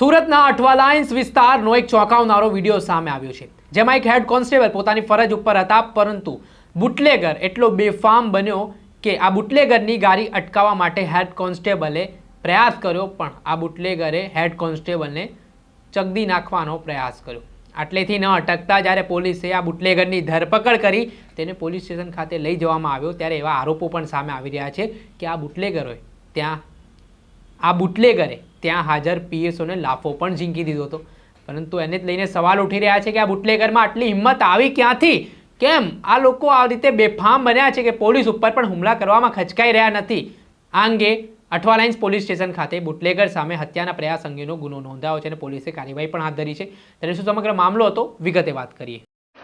સુરતના અઠવા લાઇન્સ વિસ્તારનો એક ચોંકાવનારો વીડિયો સામે આવ્યો છે, જેમાં એક હેડ કોન્સ્ટેબલ પોતાની ફરજ ઉપર હતા, પરંતુ બુટલેગર એટલો બેફામ બન્યો કે આ બુટલેગરની ગાડી અટકાવવા માટે હેડ કોન્સ્ટેબલે પ્રયાસ કર્યો, પણ આ બુટલેગરે હેડ કોન્સ્ટેબલને ચગદી નાખવાનો પ્રયાસ કર્યો. આટલેથી ન અટકતા જ્યારે પોલીસે આ બુટલેગરની ધરપકડ કરી, તેને પોલીસ સ્ટેશન ખાતે લઈ જવામાં આવ્યો, ત્યારે એવા આરોપો પણ સામે આવી રહ્યા છે કે આ બુટલેગરોએ ત્યાં આ બુટલેગરે ત્યાં હાજર પીએસઓને લાફો પણ ઝીંકી દીધો હતો. પરંતુ એને જ લઈને સવાલ ઉઠી રહ્યા છે કે આ બુટલેગરમાં આટલી હિંમત આવી ક્યાંથી? કેમ? આ લોકો આ રીતે બેફામ બન્યા છે કે પોલીસ ઉપર પણ હુમલા કરવામાં ખચકાઈ રહ્યા નથી? આ અંગે અઠવાલાઇન્સ પોલીસ સ્ટેશન ખાતે બુટલેગર સામે હત્યાના પ્રયાસ અંગેનો ગુનો નોંધાયો છે અને પોલીસે કાર્યવાહી પણ હાથ ધરી છે. ત્યારે શું સમગ્ર મામલો હતો? વિગતે વાત કરીએ.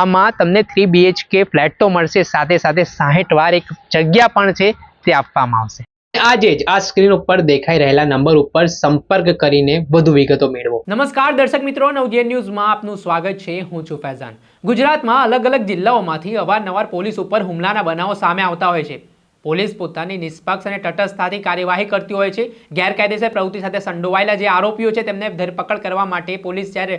આમાં તમને થ્રી બીએચકે ફ્લેટ તો મળશે. સાથે સાથે સાહીઠ વાર એક જગ્યા પણ છે, તે આપવામાં આવશે. આજે જ આ સ્ક્રીન ઉપર દેખાઈ રહેલા નંબર ઉપર સંપર્ક કરીને વધુ વિગતો મેળવો. નમસ્કાર દર્શક મિત્રો નવજીએન ન્યૂઝમાં આપનું સ્વાગત છે. હું છું ફૈઝાન. ગુજરાતમાં અલગ અલગ જિલ્લાઓમાંથી અવારનવાર પોલીસ ઉપર હુમલાના બનાવો સામે આવતા હોય છે. પોલીસ પોતાની નિષ્પક્ષ અને તટસ્થતાથી કાર્યવાહી કરતી હોય છે. ગેરકાયદેસર પ્રવૃત્તિ સાથે સંડોવાયેલા જે આરોપીઓ છે, તેમને ધરપકડ કરવા માટે પોલીસ જ્યારે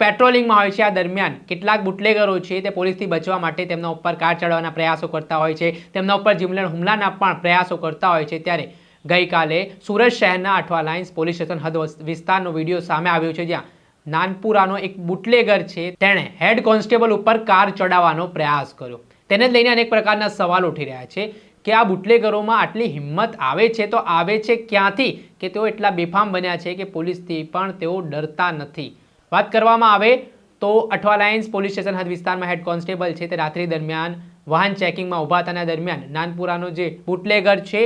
પેટ્રોલિંગમાં હોય છે આ દરમિયાન. કેટલાક બુટલેગરો છે તે પોલીસથી બચવા માટે તેમના ઉપર કાર ચડાવવાના પ્રયાસો કરતા હોય છે. તેમના ઉપર જીમલેણ હુમલાના પણ પ્રયાસો કરતા હોય છે. ત્યારે ગઈકાલે સુરત શહેરના અઠવા લાઇન્સ પોલીસ સ્ટેશન હદ વિસ્તારનો વીડિયો સામે આવ્યો છે જ્યાં નાનપુરાનો એક બુટલેગર છે તેણે હેડ કોન્સ્ટેબલ ઉપર કાર ચડાવવાનો પ્રયાસ કર્યો. તેને જ લઈને અનેક પ્રકારના સવાલ ઉઠી રહ્યા છે કે આ બુટલેગરોમાં આટલી હિંમત આવે છે તો આવે છે ક્યાંથી? કે તેઓ એટલા બેફામ બન્યા છે કે પોલીસથી પણ તેઓ ડરતા નથી. વાત કરવામાં આવે તો અઠવા લાઇન્સ પોલીસ સ્ટેશન હદ વિસ્તારમાં હેડ કોન્સ્ટેબલ છે તે રાત્રિ દરમિયાન વાહન ચેકિંગમાં ઊભા હતા દરમિયાન નાનપુરાનો જે બુટલેગર છે,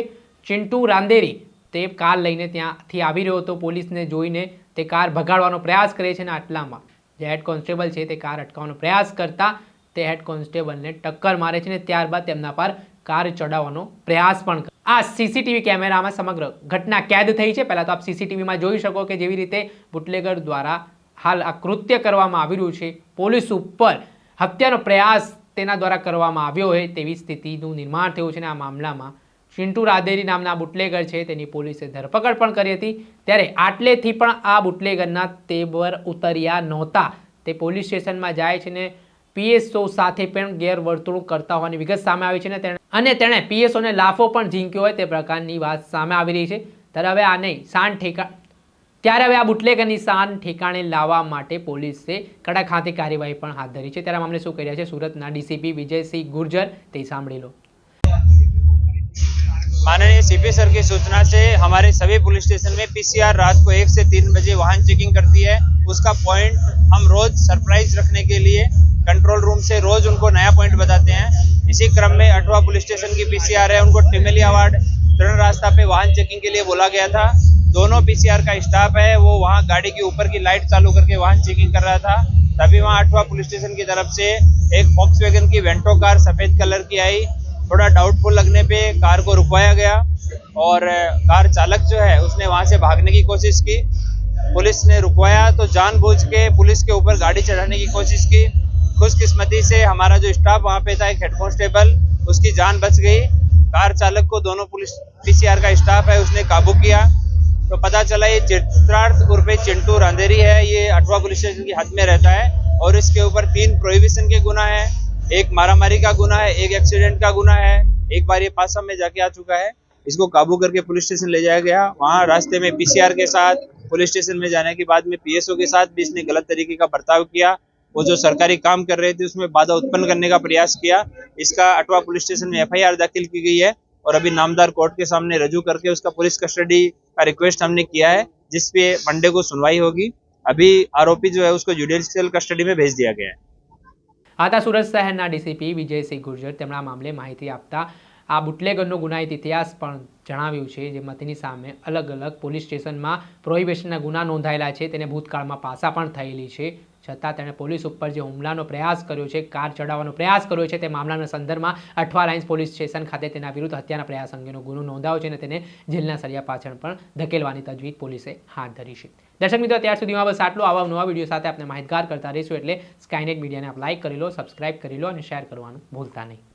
ચિંટુ રાંદેરી, તે કાર લઈને ત્યાંથી આવી રહ્યો હતો પોલીસને જોઈને તે કાર ભગાડવાનો પ્રયાસ કરે છે અને આટલામાં જે હેડ કોન્સ્ટેબલ છે તે કાર અટકાવવાનો પ્રયાસ કરતા તે હેડ કોન્સ્ટેબલને ટક્કર મારે છે અને ત્યારબાદ તેમના પર કાર ચડાવવાનો પ્રયાસ પણ. આ સીસીટીવી કેમેરામાં સમગ્ર ઘટના કેદ થઈ છે પહેલાં તો આપ સીસીટીવીમાં જોઈ શકો કે જેવી રીતે બુટલેગર દ્વારા હાલ આ કૃત્ય કરવામાં આવી રહ્યું છે. પોલીસ ઉપર હત્યાનો પ્રયાસ તેના દ્વારા કરવામાં આવ્યો હોય તેવી સ્થિતિનું નિર્માણ થયું છે આ મામલામાં ચિંટુ રાધેરી નામના બુટલેગર છે. તેની પોલીસે ધરપકડ પણ કરી હતી. ત્યારે આટલેથી પણ આ બુટલેગરના તેબર ઉતર્યા નહોતા. તે પોલીસ સ્ટેશનમાં જાય છે ને પીએસઓ સાથે પણ ગેરવર્તણૂક કરતા હોવાની વિગત સામે આવી છે ને તેણે અને તેણે પીએસઓને લાફો પણ ઝીંક્યો હોય તે પ્રકારની વાત સામે આવી રહી છે. ત્યારે હવે આ નહીં શાન ઠેકા ત્યારે હવે આ બુટલેગરની શાન ઠેકાણે લાવવા માટે પોલીસે કડાખાતી કાર્યવાહી પણ હાથ ધરી છે ત્યારે આ મામલે શું કરી રહ્યા છે સુરતના ડીસીપી વિજયસિંહ ગુર્જર તે સાંભળી લો माननीय सीपी सर की सूचना से हमारे सभी पुलिस स्टेशन में पीसीआर रात को एक से तीन बजे वाहन चेकिंग करती है उसका पॉइंट हम रोज सरप्राइज रखने के लिए कंट्रोल रूम से रोज उनको नया पॉइंट बताते हैं इसी क्रम में अठवा पुलिस स्टेशन की पीसीआर है उनको टिमेली अवार्ड तरण रास्ता पे वाहन चेकिंग के लिए बोला गया था दोनों पीसीआर का स्टाफ है, वो वहाँ गाड़ी के ऊपर की लाइट चालू करके वाहन चेकिंग कर रहा था। तभी वहाँ अठवा पुलिस स्टेशन की तरफ़ से एक फॉक्स वैगन की वेंटो कार सफ़ेद कलर की आई। थोड़ा डाउटफुल लगने पे कार को रुकवाया गया और कार चालक जो है, उसने वहाँ से भागने की कोशिश की। पुलिस ने रुकवाया तो जानबूझ के पुलिस के ऊपर गाड़ी चढ़ाने की कोशिश की। खुशकिस्मती से हमारा जो स्टाफ वहाँ पे था, एक हेड कॉन्स्टेबल उसकी जान बच गई। कार चालक को दोनों पुलिस पीसीआर का स्टाफ है, उसने काबू किया। तो पता चला ये चित्रार्थ उर्फे चिंटू रांदेरी है, ये अठवा पुलिस स्टेशन के हद में रहता है और इसके ऊपर तीन प्रोहिबिशन के गुना है। एक मारामारी का गुना है, एक एक्सीडेंट का गुना है। एक बार ये पासा में जाके आ चुका है। इसको काबू करके पुलिस स्टेशन ले जाया गया। वहाँ रास्ते में पीसीआर के साथ, पुलिस स्टेशन में जाने के बाद में पीएसओ के साथ भी इसने गलत तरीके का बर्ताव किया। वो जो सरकारी काम कर रहे थे, उसमें बाधा उत्पन्न करने का प्रयास किया। इसका अटवा पुलिस स्टेशन में एफआईआर दाखिल की गई है। और अभी नामदार कोर्ट के सामने रजू करके उसका पुलिस कस्टडी का रिक्वेस्ट हमने किया है जिसपे मंडे को सुनवाई होगी अभी आरोपी जो है उसको जुडिशियल कस्टडी में भेज दिया गया है આ હતા સુરત શહેરના ડીસીપી વિજયસિંહ ગુર્જર તેમના મામલે માહિતી આપતા આ બુટલેગરનો ગુનાહિત ઇતિહાસ પણ જણાવ્યું છે જેમાં તેની સામે અલગ અલગ પોલીસ સ્ટેશનમાં પ્રોહિબિશનના ગુના નોંધાયેલા છે તેને ભૂતકાળમાં પાસા પણ થયેલી છે છતાં તેણે પોલીસ ઉપર જે હુમલાનો પ્રયાસ કર્યો છે, કાર ચડાવવાનો પ્રયાસ કર્યો છે, તે મામલાના સંદર્ભમાં અઠવા લાઇન્સ પોલીસ સ્ટેશન ખાતે તેના વિરુદ્ધ હત્યાના પ્રયાસ અંગેનો ગુનો નોંધાયો છે અને તેને જેલના સળિયા પાછળ પણ ધકેલવાની તજવીજ પોલીસે હાથ ધરી છે. દર્શક મિત્રો, ત્યાર સુધીમાં બસ આટલું. આવા નવા વીડિયો સાથે આપણે માહિતગાર કરતા રહીશું એટલે સ્કાયનેટ મીડિયાને આપ લાઇક કરી લો સબસ્ક્રાઇબ કરી લો અને શેર કરવાનું ભૂલતા નહીં.